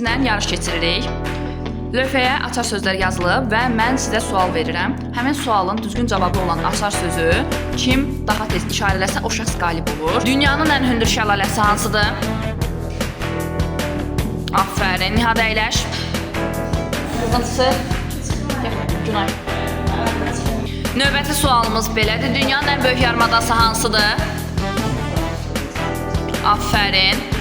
ilə yarış keçiririk. Lövhəyə açar sözlər yazılıb və mən sizə sual verirəm. Həmin sualın düzgün cavabı olan açar sözü kim daha tez işarələsə o şəxs qalib olur. Dünyanın ən hündür şəlaləsi hansıdır? Aferin. Nihat əyləş. Qızıntısı. Günay. Növbəti sualımız belədir. Dünyanın ən böyük yarımadası hansıdır? Aferin.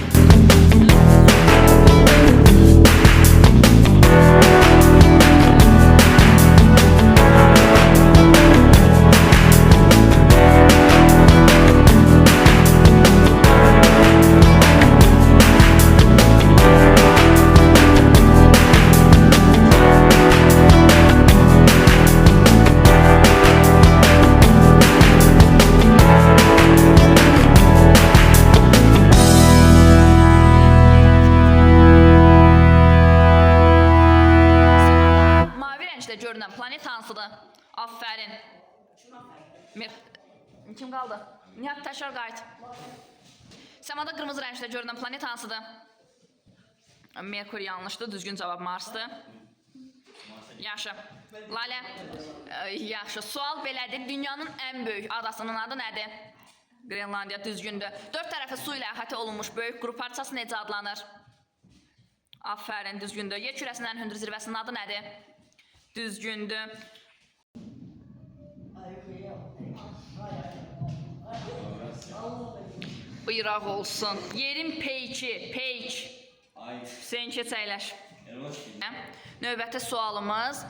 Görünən planet hansıdır? Aferin. Kim qaldı? Nihat təkrar qayıt. Səmada qırmızı rəngdə görünən planet hansıdır? Merkur yanlışdır, düzgün cavab Marsdır. Yaxşı. Lalə, yaxşı. Sual belədir. Dünyanın ən böyük adasının adı nədir? Grenlandiya düzgündür. Dörd tərəfi su ilə əhatə olunmuş böyük qrup parçası necə adlanır? Aferin, düzgündür. Yer kürəsinin ən hündür zirvəsinin adı nədir? Düzgündür. Bıyraq olsun. Yerin peyki, peyk. Ay, elmas gibi. Növbəti sualımız